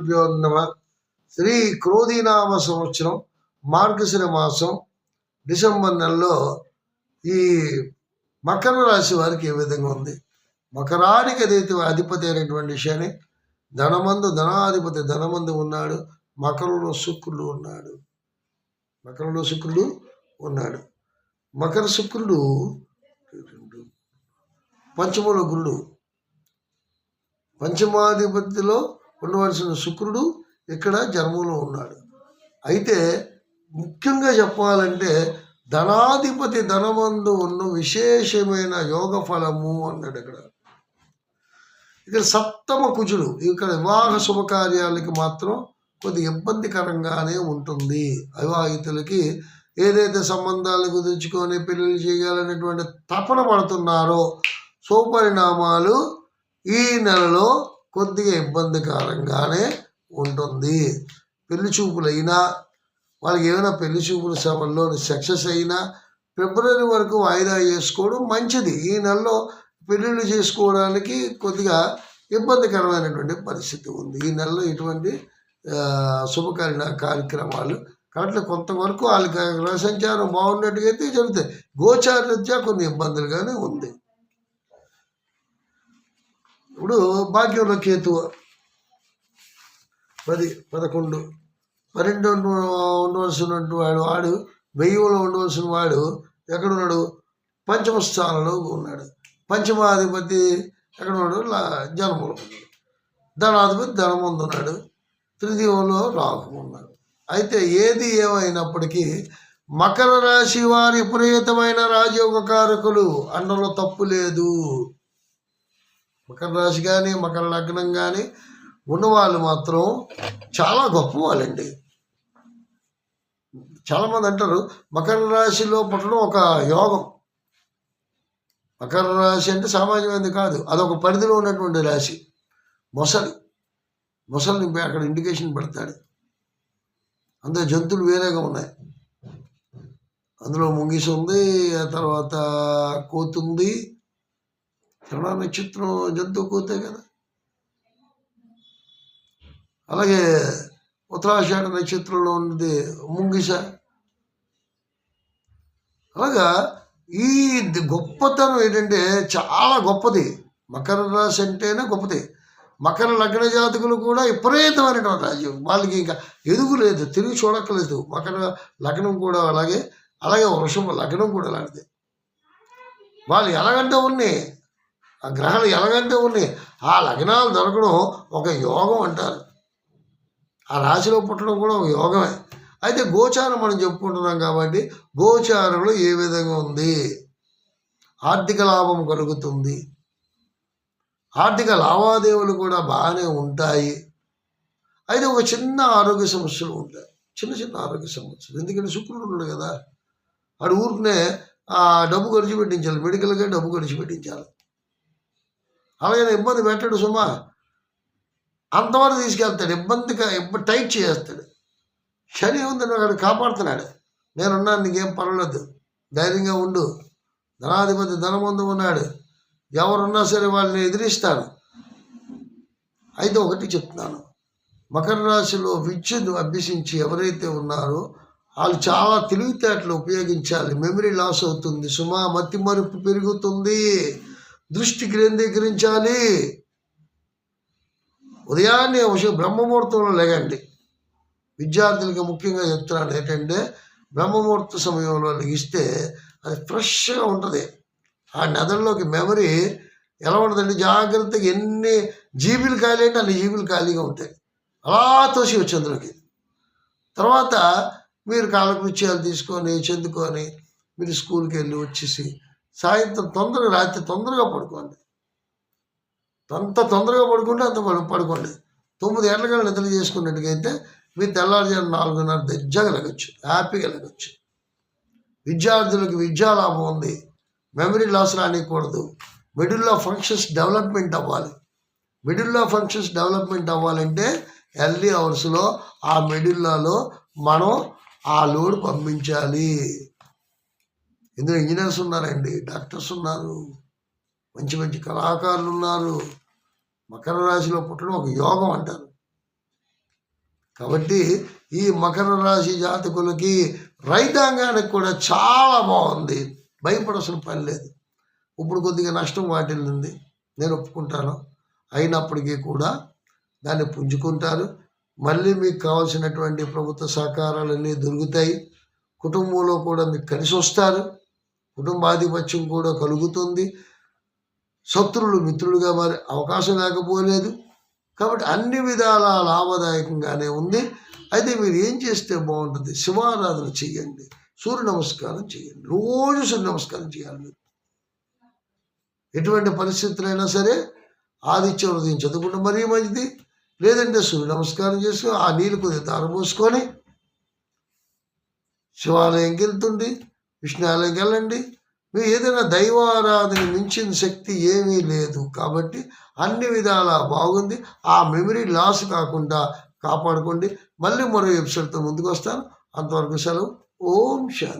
గురుభ్యో నమ. శ్రీ క్రోధీనామ సంవత్సరం మార్గశిర మాసం డిసెంబర్ నెలలో ఈ మకర రాశి వారికి ఏ విధంగా ఉంది? మకరానికి ఏదైతే అధిపతి అయినటువంటి శని ధనమందు ధనాధిపతి ధనమందు ఉన్నాడు. మకరంలో శుక్రుడు ఉన్నాడు. మకరంలో శుక్రుడు ఉన్నాడు. మకర శుక్రుడు పంచముల గురుడు. పంచమాధిపతిలో ఉండవలసిన శుక్రుడు ఇక్కడ జన్మలో ఉన్నాడు. అయితే ముఖ్యంగా చెప్పాలంటే ధనాధిపతి ధనమందు ఉన్న విశేషమైన యోగ ఫలము అన్నాడు ఇక్కడ. ఇక్కడ సప్తమ కుజుడు ఇక్కడ వివాహ శుభకార్యాలకి మాత్రం కొద్ది ఇబ్బందికరంగానే ఉంటుంది. అవివాహితులకి ఏదైతే సంబంధాలు కుదుర్చుకొని పెళ్ళి చేయాలనేటువంటి తపన పడుతున్నారో సుపరిణామాలు ఈ నెలలో కొద్దిగా ఇబ్బందికరంగానే ఉంటుంది. పెళ్ళి చూపులైనా వాళ్ళకి ఏమైనా పెళ్ళి చూపుల సమయంలో సక్సెస్ అయినా ఫిబ్రవరి వరకు వాయిదా చేసుకోవడం మంచిది. ఈ నెలలో పెళ్ళిళ్ళు చేసుకోవడానికి కొద్దిగా ఇబ్బందికరమైనటువంటి పరిస్థితి ఉంది. ఈ నెలలో ఇటువంటి శుభకార్య కార్యక్రమాలు కాబట్టి కొంతవరకు వాళ్ళకి గ్రహ సంచారం బాగున్నట్టుగా అయితే జరుగుతాయి. గోచారీత్యా కొన్ని ఇబ్బందులుగానే ఉంది. ఇప్పుడు భాగ్యంలో కేతు పది పదకొండు. పన్నెండు ఉండవలసినటువంటి వాడు వాడు వెయ్యిలో ఉండవలసిన వాడు ఎక్కడున్నాడు? పంచమ స్థానంలో ఉన్నాడు. పంచమాధిపతి ఎక్కడ ఉన్నాడు జన్మలో. ధనాధిపతి ధనముందు ఉన్నాడు తృతీయంలో రాహు ఉన్నాడు అయితే ఏది ఏమైనప్పటికీ మకర రాశి వారి విపరీతమైన రాజయోగ కారకులు అన్నలో తప్పు లేదు. మకర రాశి కానీ మకర లగ్నం కానీ ఉన్నవాళ్ళు మాత్రం చాలా గొప్ప వాళ్ళండి. చాలామంది అంటారు మకర రాశిలో పుట్టడం ఒక యోగం. మకర రాశి అంటే సామాన్యమైనది కాదు అదొక పరిధిలో ఉన్నటువంటి రాశి. మొసలి. మొసలిని అక్కడ ఇండికేషన్ పెడతాడు. అందులో జంతువులు వేరేగా ఉన్నాయి. అందులో ముంగిసి ఉంది ఆ తర్వాత కోతుంది శ్రవణ నక్షత్రం జంతువు కూతే కదా. అలాగే ఉత్తరాషాఢ నక్షత్రంలో ఉన్నది ముంగిస. అలాగా ఈ గొప్పతనం ఏంటంటే చాలా గొప్పది. మకర రాశి అంటేనే గొప్పది. మకర లగ్న జాతకులు కూడా విపరీతమైనటువంటి రాజ్యం. వాళ్ళకి ఇంకా ఎదుగు లేదు తిరిగి చూడక్కలేదు మకర లగ్నం కూడా అలాగే అలాగే వృషభ లగ్నం కూడా అలాంటిది. వాళ్ళు ఎలాగంటే ఉన్నాయి ఆ గ్రహాలు ఎలాగంటే ఉన్నాయి? ఆ లగ్నాలు దొరకడం ఒక యోగం అంటారు. ఆ రాశిలో పుట్టడం కూడా ఒక యోగమే. అయితే గోచారం మనం చెప్పుకుంటున్నాం కాబట్టి గోచారంలో ఏ విధంగా ఉంది? ఆర్థిక లాభం కలుగుతుంది. ఆర్థిక లావాదేవీలు కూడా బాగానే ఉంటాయి. అయితే ఒక చిన్న ఆరోగ్య సమస్యలు ఉంటాయి. చిన్న చిన్న ఆరోగ్య సమస్యలు. ఎందుకంటే శుక్రుడు ఉన్నాడు కదా. వాడు ఊరికనే ఆ డబ్బు ఖర్చు పెట్టించాలి. మెడికల్గా డబ్బు ఖర్చు పెట్టించాలి. అలాగే ఇబ్బంది పెట్టాడు సుమా. అంతవరకు తీసుకెళ్తాడు ఇబ్బందిగా ఇబ్బంది టైట్ చేస్తాడు శని ఉంది అక్కడ కాపాడుతున్నాడు. నేనున్నాను నీకేం పర్వాలేదు. ధైర్యంగా ఉండు. ధనాధిపతి ధనమందు ఉన్నాడు. ఎవరున్నా సరే వాళ్ళని ఎదిరిస్తాను. అయితే ఒకటి చెప్తున్నాను. మకర రాశిలో విద్యను అభ్యసించి ఎవరైతే ఉన్నారో వాళ్ళు చాలా తెలివితేటలు ఉపయోగించాలి. మెమరీ లాస్ అవుతుంది. సుమా మతి మరుపు పెరుగుతుంది. దృష్టి కేంద్రీకరించాలి. ఉదయాన్నే బ్రహ్మముహూర్తంలో లేగండి విద్యార్థులకి ముఖ్యంగా చెప్తున్నాను ఏంటంటే బ్రహ్మముహూర్త సమయంలో లెగిస్తే అది ఫ్రెష్గా ఉంటుంది. ఆ నెదల్లోకి మెమరీ ఎలా ఉంటుందండి జాగ్రత్తగా ఎన్ని జీబీలు ఖాళీ అంటే అన్ని జీబీలు ఖాళీగా ఉంటాయి. అలా తోసి వచ్చి అందులోకి. తర్వాత మీరు కాలకృత్యాలు తీసుకొని చెందుకొని మీరు స్కూల్కి వెళ్ళి వచ్చేసి సాయంత్రం తొందరగా రాత్రి తొందరగా పడుకోండి. అంత తొందరగా పడుకుంటే అంత పడుకోండి. తొమ్మిది ఏళ్ళగా నిద్ర చేసుకున్నట్టుగైతే మీరు తెల్లారుజాము నాలుగున్నర దజ్జగా లగచ్చు హ్యాపీగా లగచ్చు. విద్యార్థులకు విద్యా లాభం ఉంది. మెమరీ లాస్ రానికూడదు. మిడిల్లో ఫంక్షన్స్ డెవలప్మెంట్ అవ్వాలి. మిడిల్లో ఫంక్షన్స్ డెవలప్మెంట్ అవ్వాలంటే ఎర్లీ అవర్స్లో ఆ మిడిల్లలో మనం ఆ లోడ్ పంపించాలి. ఇందులో ఇంజనీర్స్ ఉన్నారండి డాక్టర్స్ ఉన్నారు మంచి మంచి కళాకారులు ఉన్నారు. మకర రాశిలో పుట్టడం ఒక యోగం అంటారు. కాబట్టి ఈ మకర రాశి జాతకులకి రైతాంగానికి కూడా చాలా బాగుంది. భయపడాల్సిన పని లేదు. ఇప్పుడు కొద్దిగా నష్టం వాటిల్లింది. నేను ఒప్పుకుంటాను. అయినప్పటికీ కూడా దాన్ని పుంజుకుంటారు. మళ్ళీ మీకు కావాల్సినటువంటి ప్రభుత్వ సహకారాలన్నీ దొరుకుతాయి. కుటుంబంలో కూడా మీకు కలిసి వస్తారు. కుటుంబాధిపత్యం కూడా కలుగుతుంది. శత్రులు మిత్రులుగా మారే అవకాశం లేకపోలేదు. కాబట్టి అన్ని విధాల లాభదాయకంగానే ఉంది. అయితే మీరు ఏం చేస్తే బాగుంటుంది? శివారాధన చేయండి. సూర్య నమస్కారం చేయండి. రోజు సూర్య నమస్కారం చేయాలి మీరు. ఎటువంటి పరిస్థితులైనా సరే ఆదిత్యం ఉదయం చదువుకుంటే మరీ మంచిది. లేదంటే సూర్య నమస్కారం చేసుకొని ఆ నీళ్ళు కొద్దిగా తారపోసుకొని శివాలయంకి వెళ్తుండి వెళ్ళండి మీ ఏదైనా దైవారాధన మించిన శక్తి ఏమీ లేదు. కాబట్టి అన్ని విధాలా బాగుంది. ఆ మెమరీ లాస్ కాకుండా కాపాడుకోండి. మళ్ళీ మరో ఎపిసోడ్తో ముందుకు వస్తాను అంతవరకు సెలవు. ఓం శాంతి.